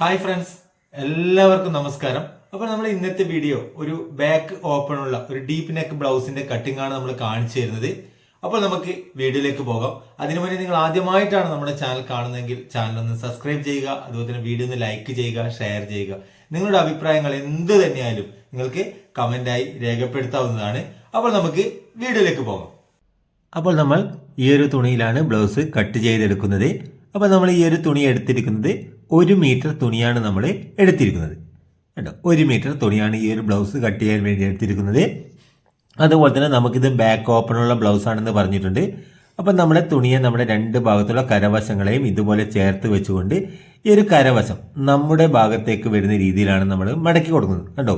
Hi friends എല്ലാവർക്കും നമസ്കാരം. അപ്പോൾ നമ്മൾ ഇന്നത്തെ വീഡിയോ ഒരു ബാക്ക് ഓപ്പൺ ഉള്ള ഒരു ഡീപ്പ് നെക്ക് ബ്ലൗസിന്റെ കട്ടിംഗ് ആണ് നമ്മൾ കാണിച്ചു തരുന്നത്. അപ്പോൾ നമുക്ക് വീഡിയോയിലേക്ക് പോകാം. അതിനു മുന്നേ നിങ്ങൾ ആദ്യമായിട്ടാണ് നമ്മുടെ ചാനൽ കാണുന്നതെങ്കിൽ ചാനൽ ഒന്ന് സബ്സ്ക്രൈബ് ചെയ്യുക അതുപോലെ തന്നെ വീഡിയോ ഒന്ന് ലൈക്ക് ചെയ്യുക ഷെയർ ചെയ്യുക. നിങ്ങളുടെ അഭിപ്രായങ്ങൾ എന്ത് തന്നെയായാലും നിങ്ങൾക്ക് കമന്റായി രേഖപ്പെടുത്താവുന്നതാണ്. അപ്പോൾ നമുക്ക് വീഡിയോയിലേക്ക് പോകാം. അപ്പോൾ നമ്മൾ ഈ ഒരു തുണിയിലാണ് ബ്ലൗസ് കട്ട് ചെയ്തെടുക്കുന്നത്. അപ്പോൾ നമ്മൾ ഈ ഒരു തുണി എടുത്തിരിക്കുന്നത് ഒരു മീറ്റർ തുണിയാണ് നമ്മൾ എടുത്തിരിക്കുന്നത്. കേട്ടോ ഒരു മീറ്റർ തുണിയാണ് ഈ ഒരു ബ്ലൗസ് കട്ട് ചെയ്യാൻ വേണ്ടി എടുത്തിരിക്കുന്നത്. അതുപോലെ തന്നെ നമുക്കിത് ബാക്ക് ഓപ്പണുള്ള ബ്ലൗസ് ആണെന്ന് പറഞ്ഞിട്ടുണ്ട്. അപ്പം നമ്മുടെ തുണിയെ നമ്മുടെ രണ്ട് ഭാഗത്തുള്ള കരവശങ്ങളെയും ഇതുപോലെ ചേർത്ത് വെച്ചുകൊണ്ട് ഈ ഒരു കരവശം നമ്മുടെ ഭാഗത്തേക്ക് വരുന്ന രീതിയിലാണ് നമ്മൾ മടക്കി കൊടുക്കുന്നത്. കണ്ടോ?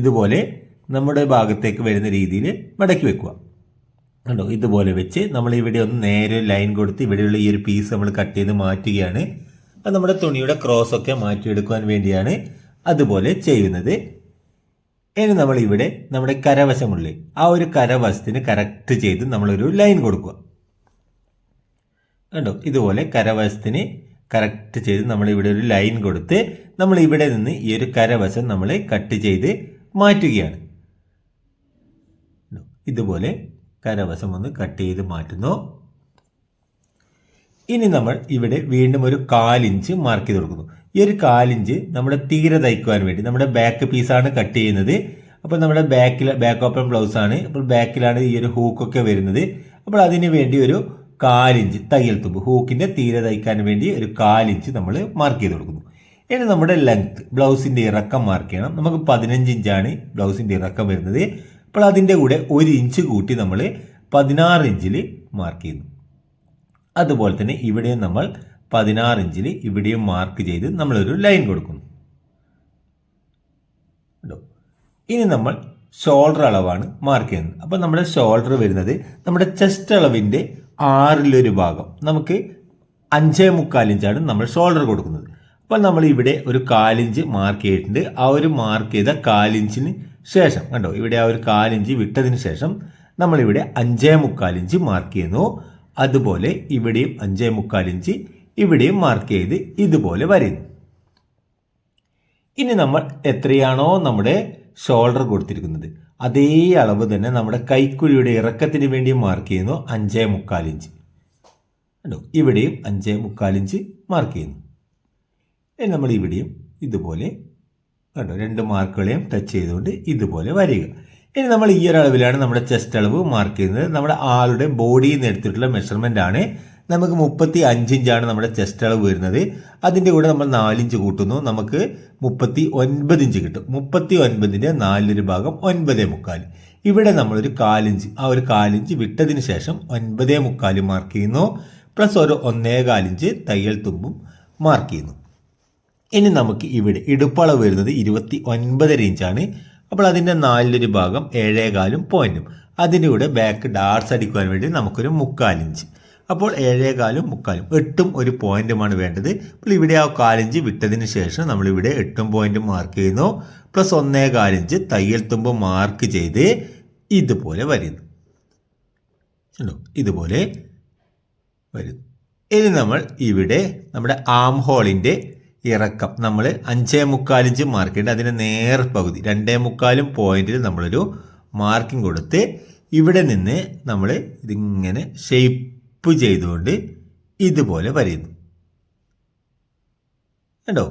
ഇതുപോലെ നമ്മുടെ ഭാഗത്തേക്ക് വരുന്ന രീതിയിൽ മടക്കി വെക്കുക. കണ്ടോ? ഇതുപോലെ വെച്ച് നമ്മൾ ഇവിടെ ഒന്ന് നേരെ ലൈൻ കൊടുത്ത് ഇവിടെയുള്ള ഈ ഒരു പീസ് നമ്മൾ കട്ട് ചെയ്ത് മാറ്റുകയാണ്. അത് നമ്മുടെ തുണിയുടെ ക്രോസ് ഒക്കെ മാറ്റിയെടുക്കുവാൻ വേണ്ടിയാണ് അതുപോലെ ചെയ്യുന്നത്. ഇനി നമ്മൾ ഇവിടെ നമ്മുടെ കരവശമുള്ളിൽ ആ ഒരു കരവശത്തിന് കറക്റ്റ് ചെയ്ത് നമ്മളൊരു ലൈൻ കൊടുക്കുക. കണ്ടോ? ഇതുപോലെ കരവശത്തിന് കറക്റ്റ് ചെയ്ത് നമ്മൾ ഇവിടെ ഒരു ലൈൻ കൊടുത്ത് നമ്മൾ ഇവിടെ നിന്ന് ഈ ഒരു കരവശം നമ്മൾ കട്ട് ചെയ്ത് മാറ്റുകയാണ്? ഇതുപോലെ കരവശം ഒന്ന് കട്ട് ചെയ്ത് മാറ്റുന്നു. ഇനി നമ്മൾ ഇവിടെ വീണ്ടും ഒരു കാലിഞ്ച് മാർക്ക് ചെയ്ത് കൊടുക്കുന്നു. ഈ ഒരു കാലിഞ്ച് നമ്മുടെ തീരെ തയ്ക്കുവാൻ വേണ്ടി നമ്മുടെ ബാക്ക് പീസാണ് കട്ട് ചെയ്യുന്നത്. അപ്പോൾ നമ്മുടെ ബാക്കിൽ ബാക്ക് ഓപ്പൺ ബ്ലൗസ് ആണ്. അപ്പോൾ ബാക്കിലാണ് ഈ ഒരു ഹൂക്കൊക്കെ വരുന്നത്. അപ്പോൾ അതിന് വേണ്ടി ഒരു കാലിഞ്ച് തയ്യൽ തുമ്പ് ഹൂക്കിന്റെ തീരെ തയ്ക്കാൻ വേണ്ടി ഒരു കാലിഞ്ച് നമ്മൾ മാർക്ക് ചെയ്ത് കൊടുക്കുന്നു. ഇനി നമ്മുടെ ലെങ്ത് ബ്ലൗസിന്റെ ഇറക്കം മാർക്ക് ചെയ്യണം. നമുക്ക് പതിനഞ്ച് ഇഞ്ചാണ് ബ്ലൗസിന്റെ ഇറക്കം വരുന്നത്. അപ്പോൾ അതിന്റെ കൂടെ ഒരു ഇഞ്ച് കൂട്ടി നമ്മൾ പതിനാറ് ഇഞ്ചിൽ മാർക്ക് ചെയ്യുന്നു. അതുപോലെ തന്നെ ഇവിടെയും നമ്മൾ പതിനാറ് ഇഞ്ചിൽ ഇവിടെയും മാർക്ക് ചെയ്ത് നമ്മളൊരു ലൈൻ കൊടുക്കുന്നു? ഇനി നമ്മൾ ഷോൾഡർ അളവാണ് മാർക്ക് ചെയ്യുന്നത്. അപ്പോൾ നമ്മുടെ ഷോൾഡർ വരുന്നത് നമ്മുടെ ചെസ്റ്റ് അളവിന്റെ ആറിലൊരു ഭാഗം. നമുക്ക് അഞ്ചേ മുക്കാൽ ഇഞ്ചാണ് നമ്മൾ ഷോൾഡർ കൊടുക്കുന്നത്. അപ്പോൾ നമ്മൾ ഇവിടെ ഒരു കാലിഞ്ച് മാർക്ക് ചെയ്തിട്ടുണ്ട്. ആ ഒരു മാർക്ക് ചെയ്ത കാലിഞ്ചിന് ശേഷം കണ്ടോ? ഇവിടെ ആ ഒരു കാലിഞ്ച് വിട്ടതിന് ശേഷം നമ്മളിവിടെ അഞ്ചേ മുക്കാൽ ഇഞ്ച് മാർക്ക് ചെയ്യുന്നു. അതുപോലെ ഇവിടെയും അഞ്ചേ മുക്കാൽ ഇഞ്ച് ഇവിടെയും മാർക്ക് ചെയ്ത് ഇതുപോലെ വരയുന്നു. ഇനി നമ്മൾ എത്രയാണോ നമ്മുടെ ഷോൾഡർ കൊടുത്തിരിക്കുന്നത് അതേ അളവ് തന്നെ നമ്മുടെ കൈക്കുഴിയുടെ ഇറക്കത്തിന് വേണ്ടി മാർക്ക് ചെയ്യുന്നു അഞ്ചേ മുക്കാൽ ഇഞ്ച്. കണ്ടോ? ഇവിടെയും അഞ്ചേ മുക്കാൽ ഇഞ്ച് മാർക്ക് ചെയ്യുന്നു. ഇനി നമ്മൾ ഇവിടെയും ഇതുപോലെ കണ്ടോ? രണ്ട് മാർക്കുകളെയും ടച്ച് ചെയ്തുകൊണ്ട് ഇതുപോലെ വരിക ഇനി നമ്മൾ ഈ ഒരു അളവിലാണ് നമ്മുടെ ചെസ്റ്റ് അളവ് മാർക്ക് ചെയ്യുന്നത്. നമ്മുടെ ആളുടെ ബോഡിയിൽ നിന്ന് എടുത്തിട്ടുള്ള മെഷർമെന്റ് ആണ്. നമുക്ക് മുപ്പത്തി അഞ്ചിഞ്ചാണ് നമ്മുടെ ചെസ്റ്റ് അളവ് വരുന്നത്. അതിന്റെ കൂടെ നമ്മൾ നാലിഞ്ച് കൂട്ടുന്നു. നമുക്ക് മുപ്പത്തി ഒൻപത് ഇഞ്ച് കിട്ടും. മുപ്പത്തി ഒൻപതിന്റെ നാലിലൊരു ഭാഗം ഒൻപതേ മുക്കാൽ. ഇവിടെ നമ്മളൊരു കാലിഞ്ച് ആ ഒരു കാലിഞ്ച് വിട്ടതിന് ശേഷം ഒൻപതേ മുക്കാൽ മാർക്ക് ചെയ്യുന്നു. പ്ലസ് ഒരു ഒന്നേ കാലിഞ്ച് തയ്യൽ തുമ്പും മാർക്ക് ചെയ്യുന്നു. ഇനി നമുക്ക് ഇവിടെ ഇടുപ്പളവ് വരുന്നത് ഇരുപത്തി ഒൻപതര ഇഞ്ചാണ്. അപ്പോൾ അതിന്റെ നാലിലൊരു ഭാഗം ഏഴേകാലും പോയിന്റും അതിന്റെ കൂടെ ബാക്ക് ഡാർസ് അടിക്കുവാൻ വേണ്ടി നമുക്കൊരു മുക്കാലിഞ്ച്. അപ്പോൾ ഏഴേകാലും മുക്കാലും എട്ടും ഒരു പോയിന്റുമാണ് വേണ്ടത്. അപ്പോൾ ഇവിടെ ആ കാലിഞ്ച് വിട്ടതിന് ശേഷം നമ്മളിവിടെ എട്ടും പോയിന്റും മാർക്ക് ചെയ്യുന്നു. പ്ലസ് ഒന്നേ കാലിഞ്ച് തയ്യൽ തുമ്പ് മാർക്ക് ചെയ്ത് ഇതുപോലെ വരുന്നു? ഇതുപോലെ വരുന്നു. ഇനി നമ്മൾ ഇവിടെ നമ്മുടെ ആം ഹോളിന്റെ ഇറക്കം. നമ്മൾ അഞ്ചേ മുക്കാലിഞ്ച് മാർക്ക് ഉണ്ട് അതിന്റെ നേർ പകുതി രണ്ടേ മുക്കാലും പോയിന്റിൽ നമ്മളൊരു മാർക്കിംഗ് കൊടുത്ത് ഇവിടെ നിന്ന് നമ്മൾ ഇതിങ്ങനെ ഷെയ്പ്പ് ചെയ്തുകൊണ്ട് ഇതുപോലെ വരയുന്നു. കണ്ടോ?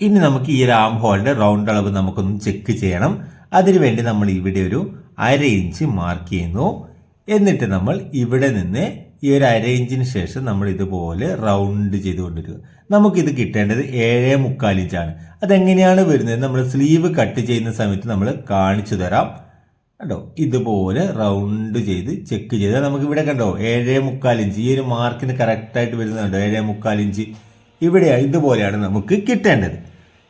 ഇനി നമുക്ക് ഈ ഒരു ആം ഹോളിന്റെ റൗണ്ട് അളവ് നമുക്കൊന്ന് ചെക്ക് ചെയ്യണം. അതിനുവേണ്ടി നമ്മൾ ഇവിടെ ഒരു അര ഇഞ്ച് മാർക്ക് ചെയ്യുന്നു. എന്നിട്ട് നമ്മൾ ഇവിടെ നിന്ന് ഈ ഒരു അര ഇഞ്ചിന് ശേഷം നമ്മൾ ഇതുപോലെ റൗണ്ട് ചെയ്തുകൊണ്ടിരിക്കുക. നമുക്കിത് കിട്ടേണ്ടത് ഏഴേ മുക്കാൽ ഇഞ്ചാണ്. അതെങ്ങനെയാണ് വരുന്നത്? നമ്മൾ സ്ലീവ് കട്ട് ചെയ്യുന്ന സമയത്ത് നമ്മൾ കാണിച്ചു തരാം. കണ്ടോ? ഇതുപോലെ റൗണ്ട് ചെയ്ത് ചെക്ക് ചെയ്താൽ നമുക്ക് ഇവിടെ കണ്ടോ? ഏഴേ മുക്കാൽ ഇഞ്ച്. ഈ ഒരു മാർക്കിന് കറക്റ്റായിട്ട് വരുന്നുണ്ടോ ഏഴേ മുക്കാൽ ഇഞ്ച്. ഇവിടെ ഇതുപോലെയാണ് നമുക്ക് കിട്ടേണ്ടത്.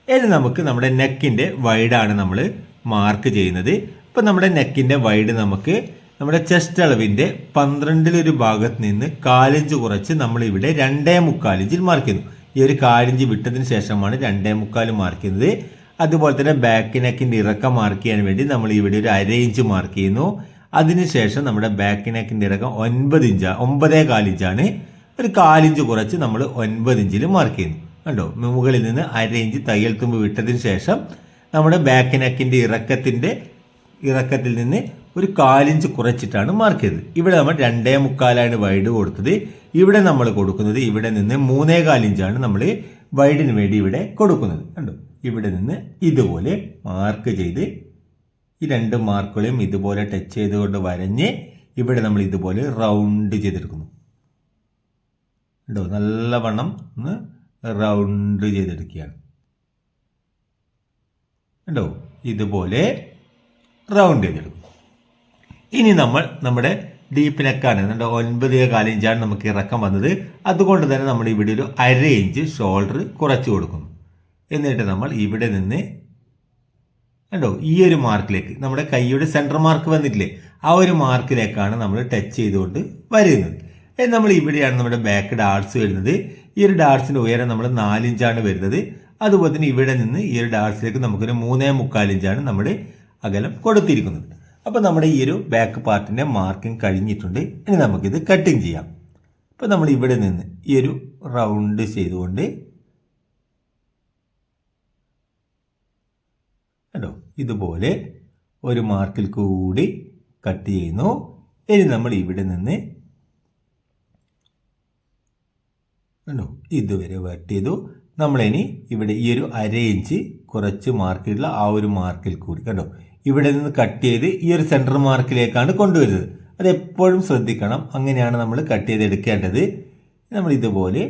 ഇനി നമുക്ക് നമ്മുടെ നെക്കിന്റെ വൈഡാണ് നമ്മൾ മാർക്ക് ചെയ്യുന്നത്. ഇപ്പം നമ്മുടെ നെക്കിന്റെ വൈഡ് നമുക്ക് നമ്മുടെ ചെസ്റ്റ് അളവിന്റെ പന്ത്രണ്ടിലൊരു ഭാഗത്ത് നിന്ന് കാലിഞ്ച് കുറച്ച് നമ്മളിവിടെ രണ്ടേ മുക്കാലിഞ്ചിൽ മാർക്ക് ചെയ്യുന്നു. ഈ ഒരു കാലിഞ്ച് വിട്ടതിന് ശേഷമാണ് രണ്ടേ മുക്കാൽ മാർക്ക് ചെയ്യുന്നത്. അതുപോലെ തന്നെ ബാക്ക് നെക്കിന്റെ ഇറക്കം മാർക്ക് ചെയ്യാൻ വേണ്ടി നമ്മൾ ഇവിടെ ഒരു അര ഇഞ്ച് മാർക്ക് ചെയ്യുന്നു. അതിനുശേഷം നമ്മുടെ ബാക്ക് നെക്കിന്റെ ഇറക്കം ഒൻപത് ഇഞ്ച് ഒമ്പതേ കാലിഞ്ചാണ് ഒരു കാലിഞ്ച് കുറച്ച് നമ്മൾ ഒൻപത് ഇഞ്ചിൽ മാർക്ക് ചെയ്യുന്നു. കണ്ടോ? മുകളിൽ നിന്ന് അര ഇഞ്ച് തയ്യൽ തുമ്പ് വിട്ടതിന് ശേഷം നമ്മുടെ ബാക്ക് നെക്കിന്റെ ഇറക്കത്തിന്റെ ഇറക്കത്തിൽ നിന്ന് ഒരു കാലിഞ്ച് കുറച്ചിട്ടാണ് മാർക്ക് ചെയ്തത്. ഇവിടെ നമ്മൾ രണ്ടേ മുക്കാലാണ് വൈഡ് കൊടുത്തത്. ഇവിടെ നമ്മൾ കൊടുക്കുന്നത് ഇവിടെ നിന്ന് മൂന്നേ കാലിഞ്ചാണ് നമ്മൾ വൈഡിന് വേണ്ടി ഇവിടെ കൊടുക്കുന്നത്. കണ്ടു? ഇവിടെ നിന്ന് ഇതുപോലെ മാർക്ക് ചെയ്ത് ഈ രണ്ട് മാർക്കുകളെയും ഇതുപോലെ ടച്ച് ചെയ്തുകൊണ്ട് വരഞ്ഞ് ഇവിടെ നമ്മൾ ഇതുപോലെ റൗണ്ട് ചെയ്തെടുക്കുന്നു. കണ്ടോ? നല്ലവണ്ണം ഒന്ന് റൗണ്ട് ചെയ്തെടുക്കുകയാണ്. കണ്ടോ? ഇതുപോലെ റൗണ്ട് ചെയ്തെടുക്കും ഇനി നമ്മൾ നമ്മുടെ ഡീപ്പ് നെക്കാണ് നമ്മുടെ ഒൻപത് കാലിഞ്ചാണ് നമുക്ക് ഇറക്കം വന്നത്. അതുകൊണ്ട് തന്നെ നമ്മൾ ഇവിടെ ഒരു അര ഇഞ്ച് ഷോൾഡർ കുറച്ച് കൊടുക്കുന്നു. എന്നിട്ട് നമ്മൾ ഇവിടെ നിന്ന് കണ്ടോ ഈ ഒരു മാർക്കിലേക്ക് നമ്മുടെ കൈയുടെ സെന്റർ മാർക്ക് വന്നിട്ടില്ലേ ആ ഒരു മാർക്കിലേക്കാണ് നമ്മൾ ടച്ച് ചെയ്തുകൊണ്ട് വരുന്നത്. നമ്മൾ ഇവിടെയാണ് നമ്മുടെ ബാക്ക് ഡാർട്സ് വരുന്നത്. ഈ ഒരു ഡാർട്സിന്റെ ഉയരം നമ്മൾ നാലിഞ്ചാണ് വരുന്നത്. അതുപോലെ തന്നെ ഇവിടെ നിന്ന് ഈ ഒരു ഡാർട്സിലേക്ക് നമുക്കൊരു മൂന്നേ മുക്കാലിഞ്ചാണ് നമ്മുടെ അകലം കൊടുത്തിരിക്കുന്നത്. അപ്പോൾ നമ്മുടെ ഈ ഒരു ബാക്ക് പാർട്ടിന്റെ മാർക്കിംഗ് കഴിഞ്ഞിട്ടുണ്ട്. ഇനി നമുക്കിത് കട്ടിങ് ചെയ്യാം. അപ്പോൾ നമ്മൾ ഇവിടെ നിന്ന് ഈ ഒരു റൗണ്ട് ചെയ്തുകൊണ്ട് കേട്ടോ ഇതുപോലെ ഒരു മാർക്കിൽ കൂടി കട്ട് ചെയ്യുന്നു. ഇനി നമ്മൾ ഇവിടെ നിന്ന് കണ്ടോ? ഇതുവരെ വട്ട് ചെയ്തു. നമ്മളിനി ഇവിടെ ഈ ഒരു അര ഇഞ്ച് കുറച്ച് മാർക്കിലുള്ള ആ ഒരു മാർക്കിൽ കൂടി കണ്ടോ? ഇവിടെ നിന്ന് കട്ട് ചെയ്ത് ഈ ഒരു സെന്റർ മാർക്കിലേക്കാണ് കൊണ്ടുവരുന്നത്. അത് എപ്പോഴും ശ്രദ്ധിക്കണം. അങ്ങനെയാണ് നമ്മൾ കട്ട് ചെയ്ത് എടുക്കേണ്ടത്. നമ്മൾ ഇതുപോലെ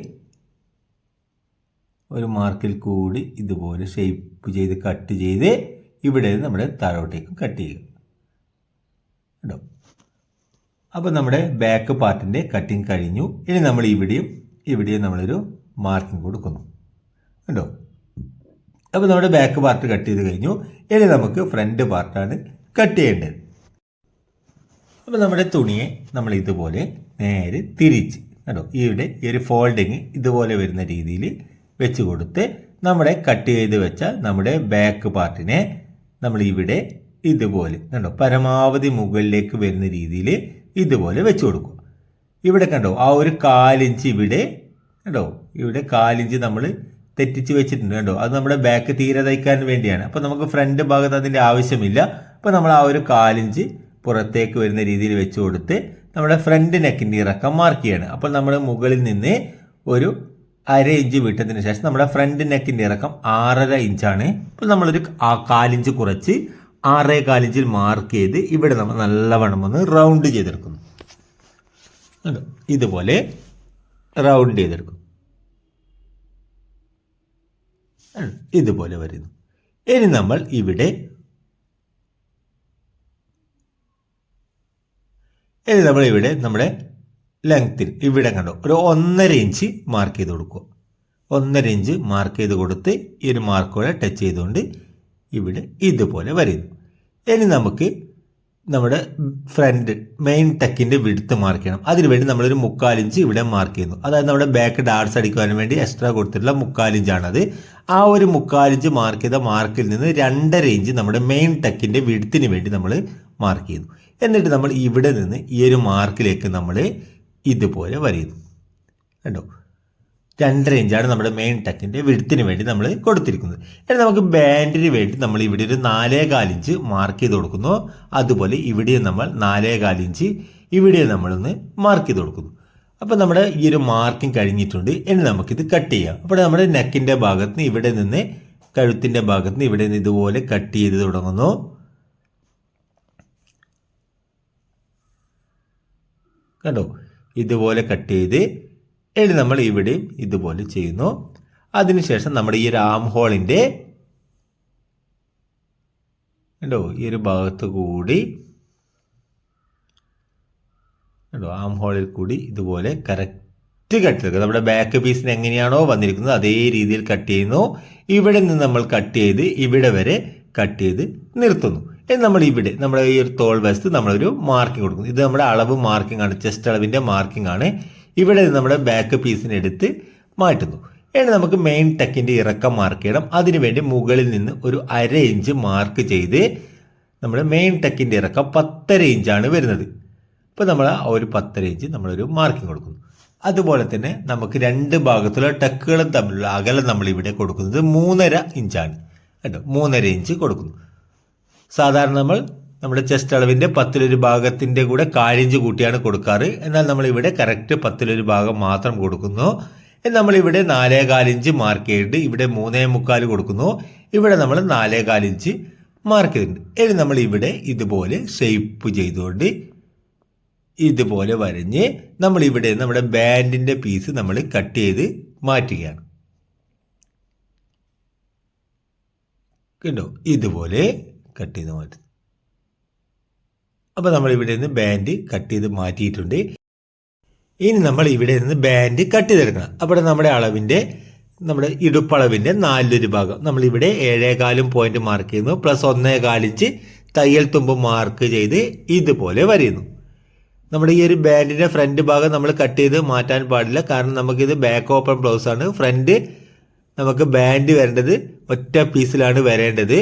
ഒരു മാർക്കിൽ കൂടി ഇതുപോലെ ഷേപ്പ് ചെയ്ത് കട്ട് ചെയ്ത് ഇവിടെ നമ്മുടെ താഴോട്ടേക്ക് കട്ട് ചെയ്യുക. കേട്ടോ അപ്പോൾ നമ്മുടെ ബാക്ക് പാർട്ടിന്റെ കട്ടിങ് കഴിഞ്ഞു. ഇനി നമ്മൾ ഇവിടെയും ഇവിടെയും നമ്മളൊരു മാർക്കിംഗ് കൊടുക്കുന്നു. കണ്ടോ? അപ്പോൾ നമ്മുടെ ബാക്ക് പാർട്ട് കട്ട് ചെയ്ത് കഴിഞ്ഞു. ഇനി നമുക്ക് ഫ്രണ്ട് പാർട്ടാണ് കട്ട് ചെയ്യേണ്ടത്. അപ്പോൾ നമ്മുടെ തുണിയെ നമ്മൾ ഇതുപോലെ നേരെ തിരിച്ച് കേട്ടോ ഇവിടെ ഈ ഒരു ഫോൾഡിങ് ഇതുപോലെ വരുന്ന രീതിയിൽ വെച്ച് കൊടുത്ത് നമ്മുടെ കട്ട് ചെയ്ത് വെച്ച നമ്മുടെ ബാക്ക് പാർട്ടിനെ നമ്മൾ ഇവിടെ ഇതുപോലെ കണ്ടോ? പരമാവധി മുകളിലേക്ക് വരുന്ന രീതിയിൽ ഇതുപോലെ വെച്ച് കൊടുക്കും ഇവിടെ കണ്ടോ? ആ ഒരു കാലിഞ്ച് ഇവിടെ കണ്ടോ? ഇവിടെ കാലിഞ്ച് നമ്മൾ തെറ്റിച്ച് വെച്ചിട്ടുണ്ട് കണ്ടോ? അത് നമ്മുടെ ബാക്ക് തീരെ തയ്ക്കാൻ വേണ്ടിയാണ്. അപ്പോൾ നമുക്ക് ഫ്രണ്ട് ഭാഗത്ത് അതിന്റെ ആവശ്യമില്ല. അപ്പോൾ നമ്മൾ ആ ഒരു കാലിഞ്ച് പുറത്തേക്ക് വരുന്ന രീതിയിൽ വെച്ച് കൊടുത്ത് നമ്മുടെ ഫ്രണ്ട് നെക്കിന്റെ ഇറക്കം മാർക്ക് ചെയ്യാണ്. അപ്പോൾ നമ്മൾ മുകളിൽ നിന്ന് ഒരു അര ഇഞ്ച് വിട്ടതിന് ശേഷം നമ്മുടെ ഫ്രണ്ട് നെക്കിന്റെ ഇറക്കം ആറര ഇഞ്ചാണ് അപ്പോൾ നമ്മളൊരു കാലിഞ്ച് കുറച്ച് ആറേ കാലിഞ്ചിൽ മാർക്ക് ചെയ്ത് ഇവിടെ നമ്മൾ നല്ലവണ്ണം ഒന്ന് റൗണ്ട് ചെയ്തെടുക്കുന്നു? ഇതുപോലെ റൗണ്ട് ചെയ്തെടുക്കും കണ്ടോ? ഇതുപോലെ വരുന്നു. ഇനി നമ്മൾ ഇവിടെ ഇനി നമ്മൾ ഇവിടെ നമ്മുടെ ലെങ്ത്തിൽ ഇവിടെ കണ്ടോ? ഒരു ഒന്നര ഇഞ്ച് മാർക്ക് ചെയ്ത് കൊടുക്കുക. ഒന്നര ഇഞ്ച് മാർക്ക് ചെയ്ത് കൊടുത്ത് ഈ ഒരു മാർക്കോടെ ടച്ച് ചെയ്തുകൊണ്ട് ഇവിടെ ഇതുപോലെ വരുന്നു. ഇനി നമുക്ക് നമ്മുടെ ഫ്രണ്ട് മെയിൻ ടെക്കിന്റെ വിടുത്ത് മാർക്ക് ചെയ്യണം. അതിനുവേണ്ടി നമ്മളൊരു മുക്കാലിഞ്ച് ഇവിടെ മാർക്ക് ചെയ്യുന്നു. അതായത് നമ്മുടെ ബാക്ക് ഡാർട്സ് അടിക്കുവാൻ വേണ്ടി എക്സ്ട്രാ കൊടുത്തിട്ടുള്ള മുക്കാലിഞ്ചാണത് ആ ഒരു മുക്കാലിഞ്ച് മാർക്ക് ചെയ്ത മാർക്കിൽ നിന്ന് രണ്ടര ഇഞ്ച് നമ്മുടെ മെയിൻ ടെക്കിന്റെ വിടുത്തിന് വേണ്ടി നമ്മൾ മാർക്ക് ചെയ്യുന്നു. എന്നിട്ട് നമ്മൾ ഇവിടെ നിന്ന് ഈ ഒരു മാർക്കിലേക്ക് നമ്മൾ ഇതുപോലെ വരയുന്നു. കണ്ടോ? രണ്ടര ഇഞ്ചാണ് നമ്മുടെ മെയിൻ ടക്കിന്റെ വിടുത്തിന് വേണ്ടി നമ്മൾ കൊടുത്തിരിക്കുന്നത്. ഇനി നമുക്ക് ബാൻഡിന് വേണ്ടി നമ്മൾ ഇവിടെ ഒരു നാലേ കാലിഞ്ച് മാർക്ക് ചെയ്ത് കൊടുക്കുന്നു. അതുപോലെ ഇവിടെയും നമ്മൾ നാലേ കാലിഞ്ച് ഇവിടെയും നമ്മളൊന്ന് മാർക്ക് ചെയ്ത് കൊടുക്കുന്നു. അപ്പോൾ നമ്മുടെ ഈ ഒരു മാർക്കിംഗ് കഴിഞ്ഞിട്ടുണ്ട്. ഇനി നമുക്കിത് കട്ട് ചെയ്യാം. അപ്പോൾ നമ്മുടെ നെക്കിന്റെ ഭാഗത്ത് നിന്ന് ഇവിടെ നിന്ന് കഴുത്തിന്റെ ഭാഗത്ത് നിന്ന് ഇവിടെ നിന്ന് ഇതുപോലെ കട്ട് ചെയ്ത് തുടങ്ങുന്നു. കണ്ടോ? ഇതുപോലെ കട്ട് ചെയ്ത് ഇനി നമ്മൾ ഇവിടെയും ഇതുപോലെ ചെയ്യുന്നു. അതിനുശേഷം നമ്മുടെ ഈ ഒരു ആം ഹോളിന്റെ കണ്ടോ ഈ ഒരു ഭാഗത്ത് കൂടി കണ്ടോ ആം ഹോളിൽ കൂടി ഇതുപോലെ കറക്റ്റ് കട്ട് ചെയ്ത് നമ്മുടെ ബാക്ക് പീസിന് എങ്ങനെയാണോ വന്നിരിക്കുന്നത് അതേ രീതിയിൽ കട്ട് ചെയ്യുന്നു. ഇവിടെ നിന്ന് നമ്മൾ കട്ട് ചെയ്ത് ഇവിടെ വരെ കട്ട് ചെയ്ത് നിർത്തുന്നു. നമ്മൾ ഇവിടെ നമ്മുടെ ഈ ഒരു തോൾ വശത്ത് നമ്മളൊരു മാർക്കിംഗ് കൊടുക്കുന്നു. ഇത് നമ്മുടെ അളവ് മാർക്കിംഗ് ആണ് ചെസ്റ്റ് അളവിന്റെ മാർക്കിംഗ് ആണ്. ഇവിടെ നമ്മുടെ ബാക്ക് പീസിനെ എടുത്ത് മാറ്റുന്നു. ഇനി നമുക്ക് മെയിൻ ടെക്കിന്റെ ഇറക്കം മാർക്ക് ചെയ്യണം. അതിനുവേണ്ടി മുകളിൽ നിന്ന് ഒരു അര ഇഞ്ച് മാർക്ക് ചെയ്ത് നമ്മുടെ മെയിൻ ടെക്കിന്റെ ഇറക്കം പത്തര ഇഞ്ചാണ് വരുന്നത്. ഇപ്പോൾ നമ്മൾ ആ ഒരു പത്തര ഇഞ്ച് നമ്മളൊരു മാർക്കിംഗ് കൊടുക്കുന്നു. അതുപോലെ തന്നെ നമുക്ക് രണ്ട് ഭാഗത്തുള്ള ടെക്കുകളും തമ്മിലുള്ള അകലം നമ്മൾ ഇവിടെ കൊടുക്കുന്നത് മൂന്നര ഇഞ്ചാണ് കേട്ടോ മൂന്നര ഇഞ്ച് കൊടുക്കുന്നു. സാധാരണ നമ്മൾ നമ്മുടെ ചെസ്റ്റ് അളവിന്റെ പത്തിലൊരു ഭാഗത്തിന്റെ കൂടെ കാലിഞ്ച് കൂട്ടിയാണ് കൊടുക്കാറ്. എന്നാൽ നമ്മൾ ഇവിടെ കറക്റ്റ് പത്തിലൊരു ഭാഗം മാത്രം കൊടുക്കുന്നു. നമ്മളിവിടെ നാലേ കാലിഞ്ച് മാർക്ക് ചെയ്തിട്ട് ഇവിടെ മൂന്നേ മുക്കാൽ കൊടുക്കുന്നു. ഇവിടെ നമ്മൾ നാലേ കാലിഞ്ച് മാർക്ക് ചെയ്തിട്ടുണ്ട്. ഇനി നമ്മൾ ഇവിടെ ഇതുപോലെ ഷേപ്പ് ചെയ്തുകൊണ്ട് ഇതുപോലെ വരഞ്ഞ് നമ്മൾ ഇവിടെ നമ്മുടെ ബാൻഡിന്റെ പീസ് നമ്മൾ കട്ട് ചെയ്ത് മാറ്റുകയാണ്. കണ്ടോ? ഇതുപോലെ കട്ട് ചെയ്ത് മാറ്റും അപ്പോൾ നമ്മൾ ഇവിടെ നിന്ന് ബാൻഡ് കട്ട് ചെയ്ത് മാറ്റിയിട്ടുണ്ട്. ഇനി നമ്മൾ ഇവിടെ നിന്ന് ബാൻഡ് കട്ട് ചെയ്തെടുക്കണം. അപ്പോൾ നമ്മുടെ അളവിന്റെ നമ്മുടെ ഇടുപ്പളവിന്റെ നാലിലൊരു ഭാഗം. നമ്മളിവിടെ ഏഴേകാലും പോയിന്റ് മാർക്ക് ചെയ്യുന്നു. പ്ലസ് ഒന്നേ കാലിച്ച് തയ്യൽ തുമ്പ് മാർക്ക് ചെയ്ത് ഇതുപോലെ വരയുന്നു. നമ്മുടെ ഈ ഒരു ബാൻഡിന്റെ ഫ്രണ്ട് ഭാഗം നമ്മൾ കട്ട് ചെയ്ത് മാറ്റാൻ പാടില്ല. കാരണം നമുക്കിത് ബാക്ക് ഓപ്പൺ ബ്ലൗസ് ആണ്. ഫ്രണ്ട് നമുക്ക് ബാൻഡ് വരേണ്ടത് ഒറ്റ പീസിലാണ് വരേണ്ടത്.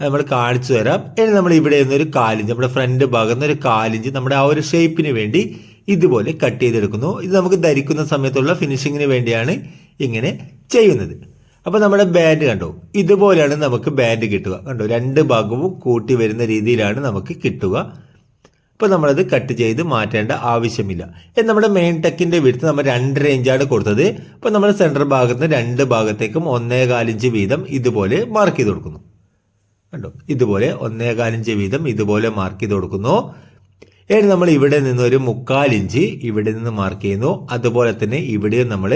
നമ്മൾ കാണിച്ചു തരാം. ഇനി നമ്മൾ ഇവിടെ നിന്നൊരു കാലിഞ്ച് നമ്മുടെ ഫ്രണ്ട് ഭാഗത്ത് ഒരു കാലിഞ്ച് നമ്മുടെ ആ ഒരു ഷേപ്പിന് വേണ്ടി ഇതുപോലെ കട്ട് ചെയ്തെടുക്കുന്നു. ഇത് നമുക്ക് ധരിക്കുന്ന സമയത്തുള്ള ഫിനിഷിങ്ങിന് വേണ്ടിയാണ് ഇങ്ങനെ ചെയ്യുന്നത്. അപ്പോൾ നമ്മുടെ ബാൻഡ് കണ്ടോ? ഇതുപോലെയാണ് നമുക്ക് ബാൻഡ് കിട്ടുക. കണ്ടോ? രണ്ട് ഭാഗവും കൂട്ടി വരുന്ന രീതിയിലാണ് നമുക്ക് കിട്ടുക. അപ്പോൾ നമ്മളത് കട്ട് ചെയ്ത് മാറ്റേണ്ട ആവശ്യമില്ല. നമ്മുടെ മെയിൻ ടെക്കിന്റെ വിടുത്ത് നമ്മൾ രണ്ട് റേഞ്ചാണ് കൊടുത്തത്. അപ്പോൾ നമ്മൾ സെന്റർ ഭാഗത്ത് രണ്ട് ഭാഗത്തേക്കും ഒന്നേ കാലിഞ്ച് വീതം ഇതുപോലെ മാർക്ക് ചെയ്ത് കൊടുക്കുന്നു. കണ്ടോ? ഇതുപോലെ ഒന്നേ കാലിഞ്ച് വീതം ഇതുപോലെ മാർക്ക് ചെയ്ത് കൊടുക്കുന്നു. ഇനി നമ്മൾ ഇവിടെ നിന്ന് ഒരു മുക്കാലിഞ്ച് ഇവിടെ നിന്ന് മാർക്ക് ചെയ്യുന്നു. അതുപോലെ തന്നെ ഇവിടെയും നമ്മൾ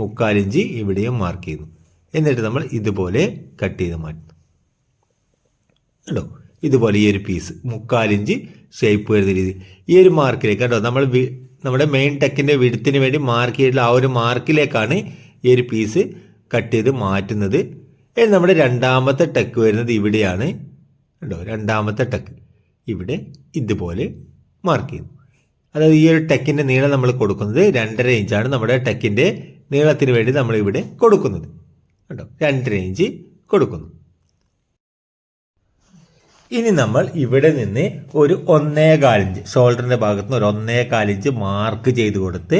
മുക്കാലിഞ്ച് ഇവിടെയും മാർക്ക് ചെയ്യുന്നു. എന്നിട്ട് നമ്മൾ ഇതുപോലെ കട്ട് ചെയ്ത് മാറ്റുന്നു. കണ്ടോ? ഇതുപോലെ ഈ ഒരു പീസ് മുക്കാലിഞ്ച് ഷേപ്പ് വരുന്ന രീതി. ഈ ഒരു മാർക്കിലേക്ക് കണ്ടോ? നമ്മൾ നമ്മുടെ മെയിൻ ടെക്കിന്റെ വിടുത്തിന് വേണ്ടി മാർക്ക് ചെയ്തിട്ടുള്ള ആ ഒരു മാർക്കിലേക്കാണ് ഈ ഒരു പീസ് കട്ട് ചെയ്ത് മാറ്റുന്നത്. ഇനി നമ്മുടെ രണ്ടാമത്തെ ടെക്ക് വരുന്നത് ഇവിടെയാണ്. കണ്ടോ? രണ്ടാമത്തെ ടെക്ക്. ഇവിടെ ഇതുപോലെ മാർക്ക് ചെയ്യുന്നു. അതായത് ഈ ഒരു ടെക്കിന്റെ നീളം നമ്മൾ കൊടുക്കുന്നത് രണ്ടര ഇഞ്ചാണ് നമ്മുടെ ടെക്കിന്റെ നീളത്തിന് വേണ്ടി നമ്മൾ ഇവിടെ കൊടുക്കുന്നത്. കണ്ടോ? രണ്ടര ഇഞ്ച് കൊടുക്കുന്നു. ഇനി നമ്മൾ ഇവിടെ നിന്ന് ഒരു ഒന്നേ കാലിഞ്ച് ഷോൾഡറിന്റെ ഭാഗത്ത് നിന്ന് ഒരു ഒന്നേ കാലിഞ്ച് മാർക്ക് ചെയ്ത് കൊടുത്ത്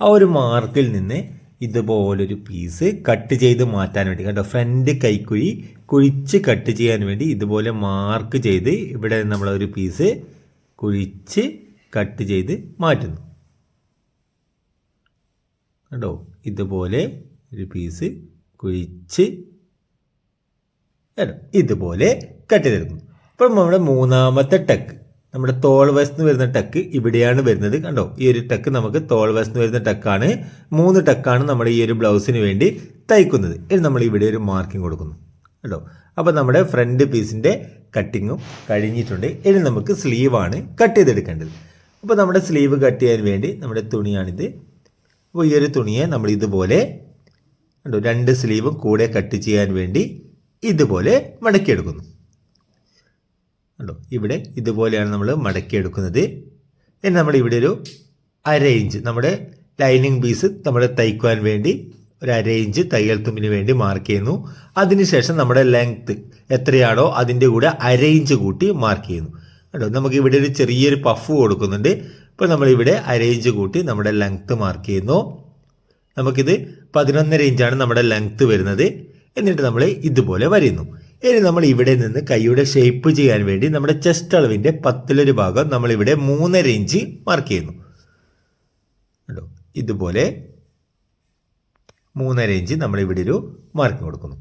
ആ ഒരു മാർക്കിൽ നിന്ന് ഇതുപോലൊരു പീസ് കട്ട് ചെയ്ത് മാറ്റാൻ വേണ്ടി. കണ്ടോ? ഫ്രണ്ട് കൈക്കുഴി കുഴിച്ച് കട്ട് ചെയ്യാൻ വേണ്ടി ഇതുപോലെ മാർക്ക് ചെയ്ത് ഇവിടെ നമ്മളൊരു പീസ് കുഴിച്ച് കട്ട് ചെയ്ത് മാറ്റുന്നു. കണ്ടോ? ഇതുപോലെ ഒരു പീസ് കുഴിച്ച് ഇതുപോലെ കട്ട് ചെയ്തെടുക്കുന്നു. അപ്പോൾ നമ്മുടെ മൂന്നാമത്തെ ടക്ക് നമ്മുടെ തോൾ വശത്ത് വരുന്ന ടക്ക് ഇവിടെയാണ് വരുന്നത്. കണ്ടോ? ഈ ഒരു ടക്ക് നമുക്ക് തോൾ വശത്ത് വരുന്ന ടക്കാണ് മൂന്ന് ടക്കാണ് നമ്മുടെ ഈ ഒരു ബ്ലൗസിന് വേണ്ടി തയ്ക്കുന്നത്. ഇനി നമ്മൾ ഇവിടെ ഒരു മാർക്കിംഗ് കൊടുക്കുന്നു. കേട്ടോ അപ്പോൾ നമ്മുടെ ഫ്രണ്ട് പീസിന്റെ കട്ടിങ്ങും കഴിഞ്ഞിട്ടുണ്ട്. ഇനി നമുക്ക് സ്ലീവാണ് കട്ട് ചെയ്തെടുക്കേണ്ടത്. അപ്പോൾ നമ്മുടെ സ്ലീവ് കട്ട് ചെയ്യാൻ വേണ്ടി നമ്മുടെ തുണിയാണിത്. അപ്പോൾ ഈ ഒരു തുണിയെ നമ്മൾ ഇതുപോലെ കണ്ടോ? രണ്ട് സ്ലീവും കൂടെ കട്ട് ചെയ്യാൻ വേണ്ടി ഇതുപോലെ മടക്കിയെടുക്കുന്നു. കണ്ടോ? ഇവിടെ ഇതുപോലെയാണ് നമ്മൾ മടക്കിയെടുക്കുന്നത് ഇനി നമ്മൾ ഇവിടെ ഒരു അരേഞ്ച് നമ്മുടെ ലൈനിങ് പീസ് നമ്മൾ തയ്ക്കുവാൻ വേണ്ടി ഒരു അരേഞ്ച് തയ്യൽ തുമ്പിന് വേണ്ടി മാർക്ക് ചെയ്യുന്നു. അതിനുശേഷം നമ്മുടെ ലെങ്ത്ത് എത്രയാണോ അതിന്റെ കൂടെ അരേഞ്ച് കൂട്ടി മാർക്ക് ചെയ്യുന്നു. കണ്ടോ? നമുക്ക് ഇവിടെ ഒരു ചെറിയൊരു പഫ് കൊടുക്കുന്നുണ്ട്. ഇപ്പോൾ നമ്മളിവിടെ അരേഞ്ച് കൂട്ടി നമ്മുടെ ലെങ്ത്ത് മാർക്ക് ചെയ്യുന്നു. നമുക്കിത് പതിനൊന്നര ഇഞ്ചാണ് നമ്മുടെ ലെങ്ത്ത് വരുന്നത്. എന്നിട്ട് നമ്മൾ ഇതുപോലെ വരയുന്നു ഇനി നമ്മൾ ഇവിടെ നിന്ന് കൈയുടെ ഷേപ്പ് ചെയ്യാൻ വേണ്ടി നമ്മുടെ ചെസ്റ്റ് അളവിന്റെ പത്തിലൊരു ഭാഗം നമ്മളിവിടെ മൂന്നര ഇഞ്ച് മാർക്ക് ചെയ്യുന്നു. കേട്ടോ ഇതുപോലെ മൂന്നര ഇഞ്ച് നമ്മളിവിടെ ഒരു മാർക്ക് കൊടുക്കുന്നു.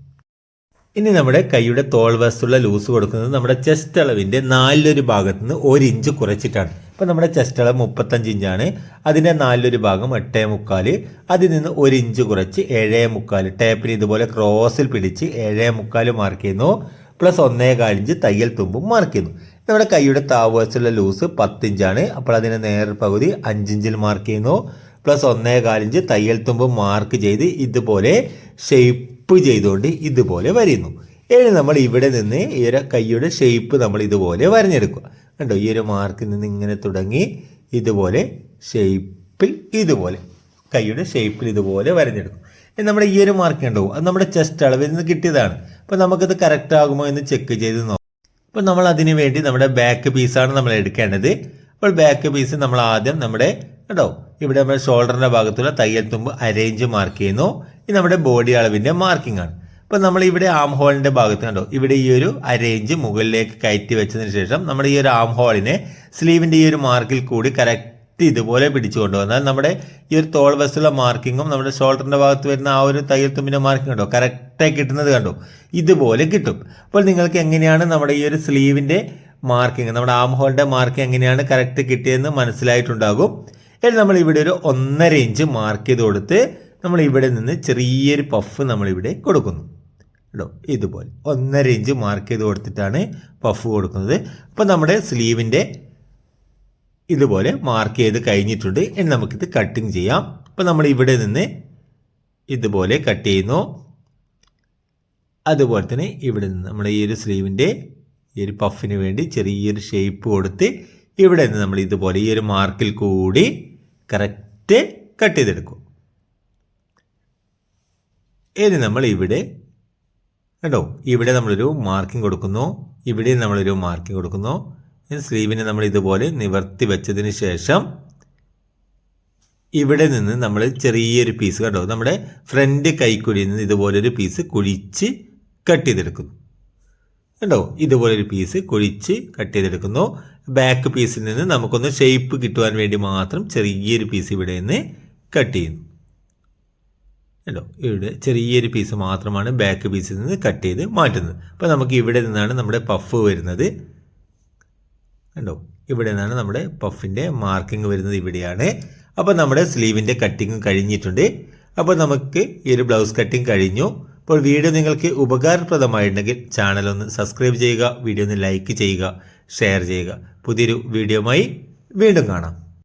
ഇനി നമ്മുടെ കൈയുടെ തോൾ വശത്തുള്ള ലൂസ് കൊടുക്കുന്നത് നമ്മുടെ ചെസ്റ്റ് അളവിന്റെ നാലിലൊരു ഭാഗത്ത് നിന്ന് ഒരു ഇഞ്ച് കുറച്ചിട്ടാണ്. ഇപ്പം നമ്മുടെ ചെസ്റ്റ് അളവ് മുപ്പത്തഞ്ച് ഇഞ്ചാണ്. അതിന്റെ നാലിലൊരു ഭാഗം എട്ടേ മുക്കാൽ. അതിൽ നിന്ന് ഒരു ഇഞ്ച് കുറച്ച് ഏഴേ മുക്കാൽ. ടേപ്പിന് ഇതുപോലെ ക്രോസിൽ പിടിച്ച് ഏഴേ മുക്കാൽ മാർക്ക് ചെയ്യുന്നു. പ്ലസ് ഒന്നേ കാലിഞ്ച് തയ്യൽ തുമ്പും മാർക്ക് ചെയ്യുന്നു. നമ്മുടെ കൈയുടെ താവ് വശത്തുള്ള ലൂസ് പത്തിഞ്ചാണ് അപ്പോൾ അതിന്റെ നേർ പകുതി അഞ്ചിഞ്ചിൽ മാർക്ക് ചെയ്യുന്നു. പ്ലസ് ഒന്നേ കാലിഞ്ച് തയ്യൽ തുമ്പും മാർക്ക് ചെയ്ത് ഇതുപോലെ ഷേപ്പ് ചെയ്തുകൊണ്ട് ഇതുപോലെ വരയുന്നു. ഇനി നമ്മൾ ഇവിടെ നിന്ന് ഈ കൈയുടെ ഷേപ്പ് നമ്മൾ ഇതുപോലെ വരഞ്ഞെടുക്കുക. കണ്ടോ ഈ ഒരു മാർക്കിൽ നിന്ന് ഇങ്ങനെ തുടങ്ങി ഇതുപോലെ ഷേപ്പിൽ ഇതുപോലെ കൈയുടെ ഷേപ്പിൽ ഇതുപോലെ വരഞ്ഞെടുക്കും. നമ്മുടെ ഈ ഒരു മാർക്ക് ഉണ്ടാവും അത് നമ്മുടെ ചെസ്റ്റ് അളവിൽ നിന്ന് കിട്ടിയതാണ്. അപ്പോൾ നമുക്കത് കറക്റ്റ് ആകുമോ എന്ന് ചെക്ക് ചെയ്ത് നോക്കാം. അപ്പോൾ നമ്മൾ അതിന് വേണ്ടി നമ്മുടെ ബാക്ക് പീസാണ് നമ്മൾ എടുക്കേണ്ടത്. അപ്പോൾ ബാക്ക് പീസ് നമ്മൾ ആദ്യം നമ്മുടെ കേട്ടോ ഇവിടെ നമ്മുടെ ഷോൾഡറിന്റെ ഭാഗത്തുള്ള തയ്യൽ തുമ്പ് അരേഞ്ച് മാർക്ക് ചെയ്യുന്നു. ഇത് നമ്മുടെ ബോഡി അളവിന്റെ മാർക്കിംഗ് ആണ്. അപ്പൊ നമ്മൾ ഇവിടെ ആം ഹോളിന്റെ ഭാഗത്ത് കണ്ടോ? ഇവിടെ ഈ ഒരു അരേഞ്ച് മുകളിലേക്ക് കയറ്റി വെച്ചതിന് ശേഷം നമ്മുടെ ഈ ഒരു ആം ഹോളിനെ സ്ലീവിന്റെ ഈ ഒരു മാർക്കിൽ കൂടി കറക്റ്റ് ഇതുപോലെ പിടിച്ചു കൊണ്ടുവന്നാൽ നമ്മുടെ ഈ ഒരു തോൾ വശത്തുള്ള മാർക്കിങ്ങും നമ്മുടെ ഷോൾഡറിന്റെ ഭാഗത്ത് വരുന്ന ആ ഒരു തയ്യൽ തുമ്പിന്റെ മാർക്കിംഗ് കണ്ടോ? കറക്റ്റായി കിട്ടുന്നത് കണ്ടോ? ഇതുപോലെ കിട്ടും. അപ്പോൾ നിങ്ങൾക്ക് എങ്ങനെയാണ് നമ്മുടെ ഈ ഒരു സ്ലീവിന്റെ മാർക്കിംഗ് നമ്മുടെ ആം ഹോളിന്റെ മാർക്കിംഗ് എങ്ങനെയാണ് കറക്റ്റ് കിട്ടിയതെന്ന് മനസ്സിലായിട്ടുണ്ടാകും. ഇനി നമ്മൾ ഇവിടെ ഒരു ഒന്നര ഇഞ്ച് മാർക്ക് ചെയ്ത് കൊടുത്ത് നമ്മൾ ഇവിടെ നിന്ന് ചെറിയൊരു പഫ് നമ്മളിവിടെ കൊടുക്കുന്നു. കേട്ടോ ഇതുപോലെ. ഒന്നര ഇഞ്ച് മാർക്ക് ചെയ്ത് കൊടുത്തിട്ടാണ് പഫ് കൊടുക്കുന്നത്. അപ്പോൾ നമ്മുടെ സ്ലീവിന്റെ ഇതുപോലെ മാർക്ക് ചെയ്ത് കഴിഞ്ഞിട്ടുണ്ട്. ഇനി നമുക്കിത് കട്ടിങ് ചെയ്യാം. അപ്പോൾ നമ്മൾ ഇവിടെ നിന്ന് ഇതുപോലെ കട്ട് ചെയ്യുന്നു. അതുപോലെ തന്നെ ഇവിടെ നിന്ന് നമ്മുടെ ഈ ഒരു സ്ലീവിന്റെ ഈ ഒരു പഫിന് വേണ്ടി ചെറിയൊരു ഷേപ്പ് കൊടുത്ത് ഇവിടെ നിന്ന് നമ്മൾ ഇതുപോലെ ഈ ഒരു മാർക്കിൽ കൂടി കറക്റ്റ് കട്ട് ചെയ്തെടുക്കും. ഇനി നമ്മൾ ഇവിടെ കേട്ടോ ഇവിടെ നമ്മളൊരു മാർക്കിംഗ് കൊടുക്കുന്നു. ഇവിടെ നമ്മളൊരു മാർക്കിംഗ് കൊടുക്കുന്നു. സ്ലീവിനെ നമ്മൾ ഇതുപോലെ നിവർത്തി വെച്ചതിന് ശേഷം ഇവിടെ നിന്ന് നമ്മൾ ചെറിയൊരു പീസ് കേട്ടോ നമ്മുടെ ഫ്രണ്ട് കൈക്കുഴിയിൽ നിന്ന് ഇതുപോലൊരു പീസ് കുഴിച്ച് കട്ട് ചെയ്തെടുക്കുന്നു. കണ്ടോ? ഇതുപോലൊരു പീസ് കുഴിച്ച് കട്ട് ചെയ്തെടുക്കുന്നു. ബാക്ക് പീസിൽ നിന്ന് നമുക്കൊന്ന് ഷേപ്പ് കിട്ടുവാൻ വേണ്ടി മാത്രം ചെറിയൊരു പീസ് ഇവിടെ നിന്ന് കട്ട് ചെയ്യുന്നു. കണ്ടോ? ഇവിടെ ചെറിയൊരു പീസ് മാത്രമാണ് ബാക്ക് പീസിൽ നിന്ന് കട്ട് ചെയ്ത് മാറ്റുന്നത്. അപ്പോൾ നമുക്ക് ഇവിടെ നിന്നാണ് നമ്മുടെ പഫ് വരുന്നത്. കണ്ടോ? ഇവിടെ നിന്നാണ് നമ്മുടെ പഫിന്റെ മാർക്കിംഗ് വരുന്നത് ഇവിടെയാണ്. അപ്പോൾ നമ്മുടെ സ്ലീവിന്റെ കട്ടിങ് കഴിഞ്ഞിട്ടുണ്ട്. അപ്പോൾ നമുക്ക് ഈ ഒരു ബ്ലൗസ് കട്ടിങ് കഴിഞ്ഞു. അപ്പോൾ വീഡിയോ നിങ്ങൾക്ക് ഉപകാരപ്രദമായിട്ടുണ്ടെങ്കിൽ ചാനൽ ഒന്ന് സബ്സ്ക്രൈബ് ചെയ്യുക വീഡിയോ ഒന്ന് ലൈക്ക് ചെയ്യുക ഷെയർ ചെയ്യുക. പുതിയൊരു വീഡിയോയുമായി വീണ്ടും കാണാം.